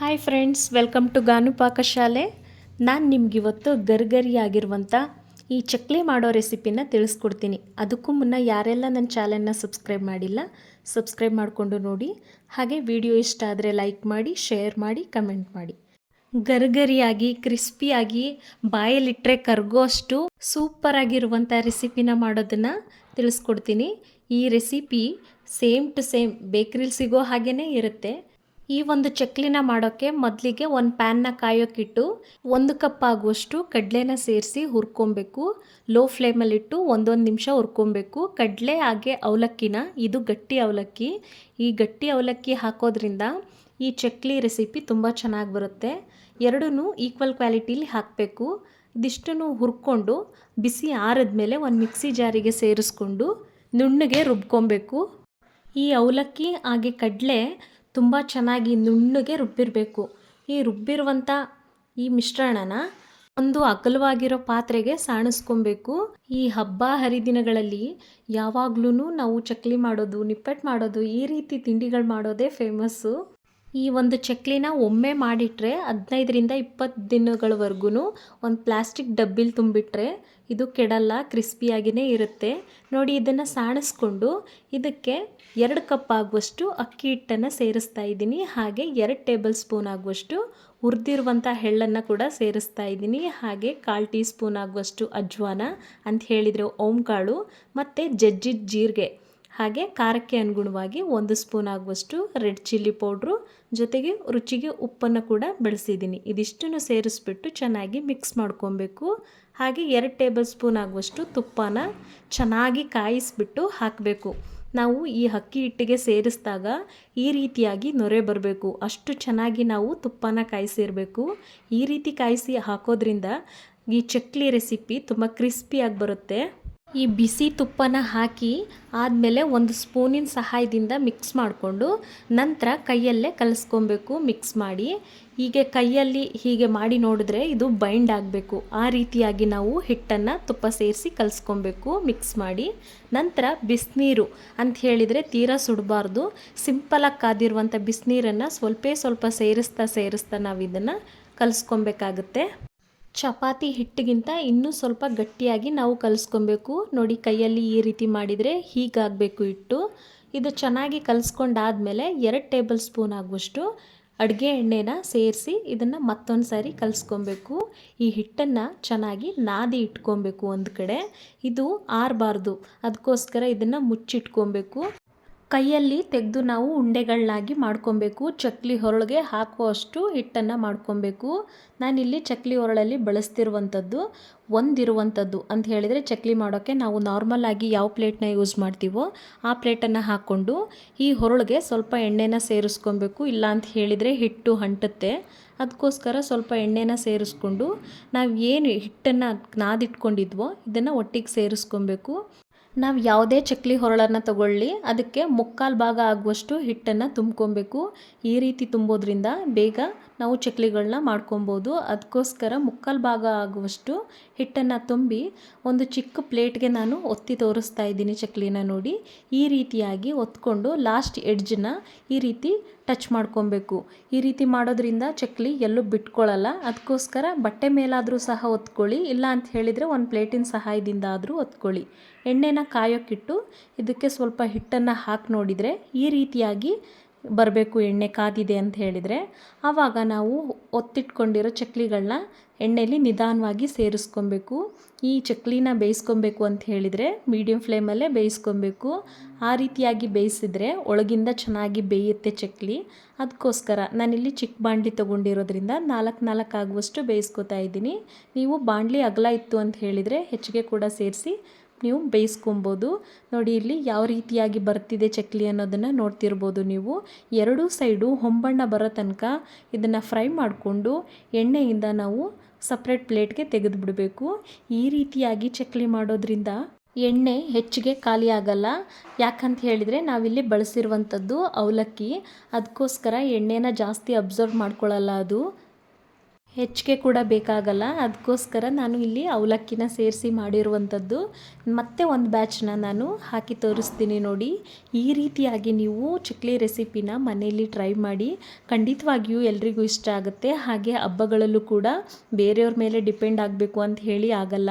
Hi friends welcome to Ganu Pakashale ನಾನು ನಿಮಗಿವತ್ತು ಗರ್ಗರಿಯಾಗಿರುವಂಥ ಈ ಚಕ್ಲಿ ಮಾಡೋ ರೆಸಿಪಿನ ತಿಳಿಸ್ಕೊಡ್ತೀನಿ. ಅದಕ್ಕೂ ಮುನ್ನ ಯಾರೆಲ್ಲ ನನ್ನ ಚಾನಲ್ನ ಸಬ್ಸ್ಕ್ರೈಬ್ ಮಾಡಿಲ್ಲ ಸಬ್ಸ್ಕ್ರೈಬ್ ಮಾಡಿಕೊಂಡು ನೋಡಿ. ಹಾಗೆ ವಿಡಿಯೋ ಇಷ್ಟ ಆದರೆ ಲೈಕ್ ಮಾಡಿ ಶೇರ್ ಮಾಡಿ ಕಮೆಂಟ್ ಮಾಡಿ. ಗರ್ಗರಿಯಾಗಿ ಕ್ರಿಸ್ಪಿಯಾಗಿ ಬಾಯಲ್ಲಿಟ್ಟರೆ ಕರ್ಗೋ ಅಷ್ಟು ಸೂಪರ್ ಆಗಿರುವಂಥ ರೆಸಿಪಿನ ಮಾಡೋದನ್ನು ತಿಳಿಸ್ಕೊಡ್ತೀನಿ. ಈ ರೆಸಿಪಿ ಸೇಮ್ ಟು ಸೇಮ್ ಬೇಕ್ರಿಲಿ ಸಿಗೋ ಹಾಗೇ ಇರುತ್ತೆ. ಈ ಒಂದು ಚಕ್ಲಿನ ಮಾಡೋಕ್ಕೆ ಮೊದಲಿಗೆ ಒಂದು ಪ್ಯಾನ್ನ ಕಾಯೋಕ್ಕಿಟ್ಟು ಒಂದು ಕಪ್ ಆಗುವಷ್ಟು ಕಡಲೆನ ಸೇರಿಸಿ ಹುರ್ಕೊಬೇಕು. ಲೋ ಫ್ಲೇಮಲ್ಲಿಟ್ಟು ಒಂದೊಂದು ನಿಮಿಷ ಹುರ್ಕೊಬೇಕು. ಕಡಲೆ ಹಾಗೆ ಅವಲಕ್ಕಿನ, ಇದು ಗಟ್ಟಿ ಅವಲಕ್ಕಿ. ಈ ಗಟ್ಟಿ ಅವಲಕ್ಕಿ ಹಾಕೋದ್ರಿಂದ ಈ ಚಕ್ಲಿ ರೆಸಿಪಿ ತುಂಬ ಚೆನ್ನಾಗಿ ಬರುತ್ತೆ. ಎರಡೂ ಈಕ್ವಲ್ ಕ್ವಾಲಿಟೀಲಿ ಹಾಕಬೇಕು. ಇದಿಷ್ಟನ್ನು ಹುರ್ಕೊಂಡು ಬಿಸಿ ಆರಿದ್ಮೇಲೆ ಒಂದು ಮಿಕ್ಸಿ ಜಾರಿಗೆ ಸೇರಿಸ್ಕೊಂಡು ನುಣ್ಣಗೆ ರುಬ್ಕೊಬೇಕು. ಈ ಅವಲಕ್ಕಿ ಹಾಗೆ ಕಡಲೆ ತುಂಬ ಚೆನ್ನಾಗಿ ನುಣ್ಣಗೆ ರುಬ್ಬಿರಬೇಕು. ಈ ರುಬ್ಬಿರುವಂಥ ಈ ಮಿಶ್ರಣನ ಒಂದು ಅಗಲವಾಗಿರೋ ಪಾತ್ರೆಗೆ ಸಾಣಿಸ್ಕೊಬೇಕು. ಈ ಹಬ್ಬ ಹರಿದಿನಗಳಲ್ಲಿ ಯಾವಾಗ್ಲೂ ನಾವು ಚಕ್ಲಿ ಮಾಡೋದು ನಿಪ್ಪಟ್ಟು ಮಾಡೋದು, ಈ ರೀತಿ ತಿಂಡಿಗಳು ಮಾಡೋದೇ ಫೇಮಸ್ಸು ಈ ಒಂದು ಚಕ್ಲಿನ ಒಮ್ಮೆ ಮಾಡಿಟ್ರೆ ಹದಿನೈದರಿಂದ ಇಪ್ಪತ್ತು ದಿನಗಳವರೆಗೂ ಒಂದು ಪ್ಲಾಸ್ಟಿಕ್ ಡಬ್ಬಿಲಿ ತುಂಬಿಟ್ರೆ ಇದು ಕೆಡಲ್ಲ ಕ್ರಿಸ್ಪಿಯಾಗಿಯೇ ಇರುತ್ತೆ. ನೋಡಿ ಇದನ್ನು ಸಾಣಿಸ್ಕೊಂಡು ಇದಕ್ಕೆ ಎರಡು ಕಪ್ ಆಗುವಷ್ಟು ಅಕ್ಕಿ ಹಿಟ್ಟನ್ನು ಸೇರಿಸ್ತಾ ಇದ್ದೀನಿ. ಹಾಗೆ ಎರಡು ಟೇಬಲ್ ಸ್ಪೂನ್ ಆಗುವಷ್ಟು ಹುರಿದಿರುವಂಥ ಹೆಳ್ಳನ್ನು ಕೂಡ ಸೇರಿಸ್ತಾ ಇದ್ದೀನಿ. ಹಾಗೆ ಕಾಲು ಟೀ ಸ್ಪೂನ್ ಆಗುವಷ್ಟು ಅಜ್ವಾನ ಅಂತ ಹೇಳಿದರೆ ಓಂಕಾಳು, ಮತ್ತು ಜಜ್ಜಿದ ಜೀರಿಗೆ. ಹಾಗೆ ಖಾರಕ್ಕೆ ಅನುಗುಣವಾಗಿ ಒಂದು ಸ್ಪೂನ್ ಆಗುವಷ್ಟು ರೆಡ್ ಚಿಲ್ಲಿ ಪೌಡ್ರು, ಜೊತೆಗೆ ರುಚಿಗೆ ಉಪ್ಪನ್ನು ಕೂಡ ಬೆಳೆಸಿದ್ದೀನಿ. ಇದಿಷ್ಟನ್ನು ಸೇರಿಸ್ಬಿಟ್ಟು ಚೆನ್ನಾಗಿ ಮಿಕ್ಸ್ ಮಾಡ್ಕೊಬೇಕು. ಹಾಗೆ ಎರಡು ಟೇಬಲ್ ಸ್ಪೂನ್ ಆಗುವಷ್ಟು ತುಪ್ಪನ ಚೆನ್ನಾಗಿ ಕಾಯಿಸ್ಬಿಟ್ಟು ಹಾಕಬೇಕು. ನಾವು ಈ ಅಕ್ಕಿ ಹಿಟ್ಟಿಗೆ ಸೇರಿಸಿದಾಗ ಈ ರೀತಿಯಾಗಿ ನೊರೆ ಬರಬೇಕು. ಅಷ್ಟು ಚೆನ್ನಾಗಿ ನಾವು ತುಪ್ಪನ ಕಾಯಿಸಿರಬೇಕು. ಈ ರೀತಿ ಕಾಯಿಸಿ ಹಾಕೋದ್ರಿಂದ ಈ ಚಕ್ಲಿ ರೆಸಿಪಿ ತುಂಬ ಕ್ರಿಸ್ಪಿಯಾಗಿ ಬರುತ್ತೆ. ಈ ಬಿಸಿ ತುಪ್ಪನ ಹಾಕಿ ಆದಮೇಲೆ ಒಂದು ಸ್ಪೂನಿನ ಸಹಾಯದಿಂದ ಮಿಕ್ಸ್ ಮಾಡಿಕೊಂಡು ನಂತರ ಕೈಯಲ್ಲೇ ಕಲಿಸ್ಕೊಬೇಕು ಮಿಕ್ಸ್ ಮಾಡಿ. ಹೀಗೆ ಕೈಯಲ್ಲಿ ಹೀಗೆ ಮಾಡಿ ನೋಡಿದ್ರೆ ಇದು ಬೈಂಡ್ ಆಗಬೇಕು. ಆ ರೀತಿಯಾಗಿ ನಾವು ಹಿಟ್ಟನ್ನು ತುಪ್ಪ ಸೇರಿಸಿ ಕಲಿಸ್ಕೊಬೇಕು ಮಿಕ್ಸ್ ಮಾಡಿ. ನಂತರ ಬಿಸಿನೀರು ಅಂತ ಹೇಳಿದರೆ ತೀರಾ ಸುಡಬಾರ್ದು. ಸಿಂಪಲಾಗಿ ಕಾದಿರುವಂಥ ಬಿಸಿನೀರನ್ನು ಸ್ವಲ್ಪ ಸ್ವಲ್ಪ ಸೇರಿಸ್ತಾ ಸೇರಿಸ್ತಾ ನಾವು ಇದನ್ನು ಕಲಿಸ್ಕೊಬೇಕಾಗುತ್ತೆ. ಚಪಾತಿ ಹಿಟ್ಟಿಗಿಂತ ಇನ್ನೂ ಸ್ವಲ್ಪ ಗಟ್ಟಿಯಾಗಿ ನಾವು ಕಲಿಸ್ಕೊಬೇಕು. ನೋಡಿ ಕೈಯಲ್ಲಿ ಈ ರೀತಿ ಮಾಡಿದರೆ ಹೀಗಾಗಬೇಕು ಹಿಟ್ಟು. ಇದು ಚೆನ್ನಾಗಿ ಕಲಿಸ್ಕೊಂಡಾದಮೇಲೆ ಎರಡು ಟೇಬಲ್ ಸ್ಪೂನ್ ಆಗುವಷ್ಟು ಅಡುಗೆ ಎಣ್ಣೆನ ಸೇರಿಸಿ ಇದನ್ನು ಮತ್ತೊಂದು ಸಾರಿ ಕಲಿಸ್ಕೊಬೇಕು. ಈ ಹಿಟ್ಟನ್ನು ಚೆನ್ನಾಗಿ ನಾದಿ ಇಟ್ಕೊಬೇಕು ಒಂದು ಕಡೆ. ಇದು ಆರಬಾರ್ದು. ಅದಕ್ಕೋಸ್ಕರ ಇದನ್ನು ಮುಚ್ಚಿಟ್ಕೊಬೇಕು. ಕೈಯಲ್ಲಿ ತೆಗೆದು ನಾವು ಉಂಡೆಗಳನ್ನಾಗಿ ಮಾಡ್ಕೊಬೇಕು. ಚಕ್ಲಿ ಹೊರಳಿಗೆ ಹಾಕುವಷ್ಟು ಹಿಟ್ಟನ್ನು ಮಾಡ್ಕೊಬೇಕು. ನಾನಿಲ್ಲಿ ಚಕ್ಲಿ ಹೊರಳಲ್ಲಿ ಬಳಸ್ತಿರುವಂಥದ್ದು, ಒಂದಿರುವಂಥದ್ದು ಅಂತ ಹೇಳಿದರೆ ಚಕ್ಲಿ ಮಾಡೋಕ್ಕೆ ನಾವು ನಾರ್ಮಲ್ ಆಗಿ ಯಾವ ಪ್ಲೇಟ್ನ ಯೂಸ್ ಮಾಡ್ತೀವೋ ಆ ಪ್ಲೇಟನ್ನು ಹಾಕ್ಕೊಂಡು ಈ ಹೊರಳಿಗೆ ಸ್ವಲ್ಪ ಎಣ್ಣೆನ ಸೇರಿಸ್ಕೊಬೇಕು. ಇಲ್ಲ ಅಂತ ಹೇಳಿದರೆ ಹಿಟ್ಟು ಅಂಟುತ್ತೆ. ಅದಕ್ಕೋಸ್ಕರ ಸ್ವಲ್ಪ ಎಣ್ಣೆನ ಸೇರಿಸ್ಕೊಂಡು ನಾವು ಏನು ಹಿಟ್ಟನ್ನು ನಾದಿಟ್ಕೊಂಡಿದ್ವೋ ಇದನ್ನು ಒಟ್ಟಿಗೆ ಸೇರಿಸ್ಕೊಬೇಕು. ನಾವು ಯಾವುದೇ ಚಕ್ಲಿ ಹೊರಳನ್ನು ತಗೊಳ್ಳಿ, ಅದಕ್ಕೆ ಮುಕ್ಕಾಲು ಭಾಗ ಆಗುವಷ್ಟು ಹಿಟ್ಟನ್ನು ತುಂಬ್ಕೊಬೇಕು. ಈ ರೀತಿ ತುಂಬೋದ್ರಿಂದ ಬೇಗ ನಾವು ಚಕ್ಲಿಗಳನ್ನ ಮಾಡ್ಕೊಬೋದು. ಅದಕ್ಕೋಸ್ಕರ ಮುಕ್ಕಾಲು ಭಾಗ ಆಗುವಷ್ಟು ಹಿಟ್ಟನ್ನು ತುಂಬಿ ಒಂದು ಚಿಕ್ಕ ಪ್ಲೇಟ್ಗೆ ನಾನು ಒತ್ತಿ ತೋರಿಸ್ತಾ ಇದ್ದೀನಿ ಚಕ್ಲಿನ ನೋಡಿ. ಈ ರೀತಿಯಾಗಿ ಒತ್ಕೊಂಡು ಲಾಸ್ಟ್ ಎಡ್ಜನ್ನ ಈ ರೀತಿ ಟಚ್ ಮಾಡ್ಕೊಬೇಕು. ಈ ರೀತಿ ಮಾಡೋದ್ರಿಂದ ಚಕ್ಲಿ ಎಲ್ಲೂ ಬಿಟ್ಕೊಳ್ಳಲ್ಲ ಅದಕ್ಕೋಸ್ಕರ ಬಟ್ಟೆ ಮೇಲಾದರೂ ಸಹ ಒತ್ಕೊಳ್ಳಿ. ಇಲ್ಲ ಅಂತ ಹೇಳಿದರೆ ಒಂದು ಪ್ಲೇಟಿನ ಸಹಾಯದಿಂದ ಆದರೂ ಒತ್ಕೊಳ್ಳಿ. ಎಣ್ಣೆನ ಕಾಯೋಕ್ಕಿಟ್ಟು ಇದಕ್ಕೆ ಸ್ವಲ್ಪ ಹಿಟ್ಟನ್ನು ಹಾಕಿ ನೋಡಿದರೆ ಈ ರೀತಿಯಾಗಿ ಬರಬೇಕು ಎಣ್ಣೆ ಕಾದಿದೆ ಅಂತ ಹೇಳಿದರೆ. ಆವಾಗ ನಾವು ಒತ್ತಿಟ್ಕೊಂಡಿರೋ ಚಕ್ಲಿಗಳನ್ನ ಎಣ್ಣೆಲಿ ನಿಧಾನವಾಗಿ ಸೇರಿಸ್ಕೊಬೇಕು. ಈ ಚಕ್ಲಿನ ಬೇಯಿಸ್ಕೊಬೇಕು ಅಂತ ಹೇಳಿದರೆ ಮೀಡಿಯಮ್ ಫ್ಲೇಮಲ್ಲೇ ಬೇಯಿಸ್ಕೊಬೇಕು. ಆ ರೀತಿಯಾಗಿ ಬೇಯಿಸಿದರೆ ಒಳಗಿಂದ ಚೆನ್ನಾಗಿ ಬೇಯುತ್ತೆ ಚಕ್ಲಿ. ಅದಕ್ಕೋಸ್ಕರ ನಾನಿಲ್ಲಿ ಚಿಕ್ಕ ಬಾಂಡ್ಲಿ ತೊಗೊಂಡಿರೋದ್ರಿಂದ ನಾಲ್ಕು ನಾಲ್ಕು ಆಗುವಷ್ಟು ಬೇಯಿಸ್ಕೊತಾ ಇದ್ದೀನಿ. ನೀವು ಬಾಂಡ್ಲಿ ಅಗಲ ಇತ್ತು ಅಂತ ಹೇಳಿದರೆ ಹೆಚ್ಚಿಗೆ ಕೂಡ ಸೇರಿಸಿ ನೀವು ಬೇಯಿಸ್ಕೊಬೋದು. ನೋಡಿ, ಇಲ್ಲಿ ಯಾವ ರೀತಿಯಾಗಿ ಬರ್ತಿದೆ ಚಕ್ಲಿ ಅನ್ನೋದನ್ನು ನೋಡ್ತಿರ್ಬೋದು ನೀವು. ಎರಡೂ ಸೈಡು ಹೊಂಬಣ್ಣ ಬರೋ ತನಕ ಇದನ್ನು ಫ್ರೈ ಮಾಡಿಕೊಂಡು ಎಣ್ಣೆಯಿಂದ ನಾವು ಸಪ್ರೇಟ್ ಪ್ಲೇಟ್ಗೆ ತೆಗೆದುಬಿಡಬೇಕು. ಈ ರೀತಿಯಾಗಿ ಚಕ್ಲಿ ಮಾಡೋದ್ರಿಂದ ಎಣ್ಣೆ ಹೆಚ್ಚಿಗೆ ಖಾಲಿ ಆಗಲ್ಲ. ಯಾಕಂತ ಹೇಳಿದರೆ ನಾವಿಲ್ಲಿ ಬಳಸಿರುವಂಥದ್ದು ಅವಲಕ್ಕಿ. ಅದಕ್ಕೋಸ್ಕರ ಎಣ್ಣೆನ ಜಾಸ್ತಿ ಅಬ್ಸರ್ವ್ ಮಾಡ್ಕೊಳ್ಳಲ್ಲ ಅದು. ಹೆಚ್ಚಿಗೆ ಕೂಡ ಬೇಕಾಗಲ್ಲ. ಅದಕ್ಕೋಸ್ಕರ ನಾನು ಇಲ್ಲಿ ಅವಲಕ್ಕಿನ ಸೇರಿಸಿ ಮಾಡಿರುವಂಥದ್ದು. ಮತ್ತೆ ಒಂದು ಬ್ಯಾಚ್ನ ನಾನು ಹಾಕಿ ತೋರಿಸ್ತೀನಿ ನೋಡಿ. ಈ ರೀತಿಯಾಗಿ ನೀವು ಚಕ್ಲಿ ರೆಸಿಪಿನ ಮನೆಯಲ್ಲಿ ಟ್ರೈ ಮಾಡಿ. ಖಂಡಿತವಾಗಿಯೂ ಎಲ್ರಿಗೂ ಇಷ್ಟ ಆಗುತ್ತೆ. ಹಾಗೆ ಹಬ್ಬಗಳಲ್ಲೂ ಕೂಡ ಬೇರೆಯವ್ರ ಮೇಲೆ ಡಿಪೆಂಡ್ ಆಗಬೇಕು ಅಂತ ಹೇಳಿ ಆಗಲ್ಲ.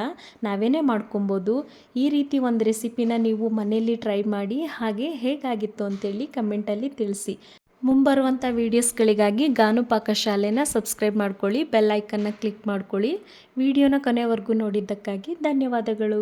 ನಾವೇನೇ ಮಾಡ್ಕೊಬೋದು. ಈ ರೀತಿ ಒಂದು ರೆಸಿಪಿನ ನೀವು ಮನೆಯಲ್ಲಿ ಟ್ರೈ ಮಾಡಿ. ಹಾಗೆ ಹೇಗಾಗಿತ್ತು ಅಂತೇಳಿ ಕಮೆಂಟಲ್ಲಿ ತಿಳಿಸಿ. ಮುಂಬರುವಂಥ ವೀಡಿಯೋಸ್ಗಳಿಗಾಗಿ ಗಾನು ಪಾಕಶಾಲೆನ ಸಬ್ಸ್ಕ್ರೈಬ್ ಮಾಡ್ಕೊಳ್ಳಿ ಬೆಲ್ ಐಕನ್ನ ಕ್ಲಿಕ್ ಮಾಡ್ಕೊಳ್ಳಿ. ವಿಡಿಯೋನ ಕೊನೆವರೆಗೂ ನೋಡಿದ್ದಕ್ಕಾಗಿ ಧನ್ಯವಾದಗಳು.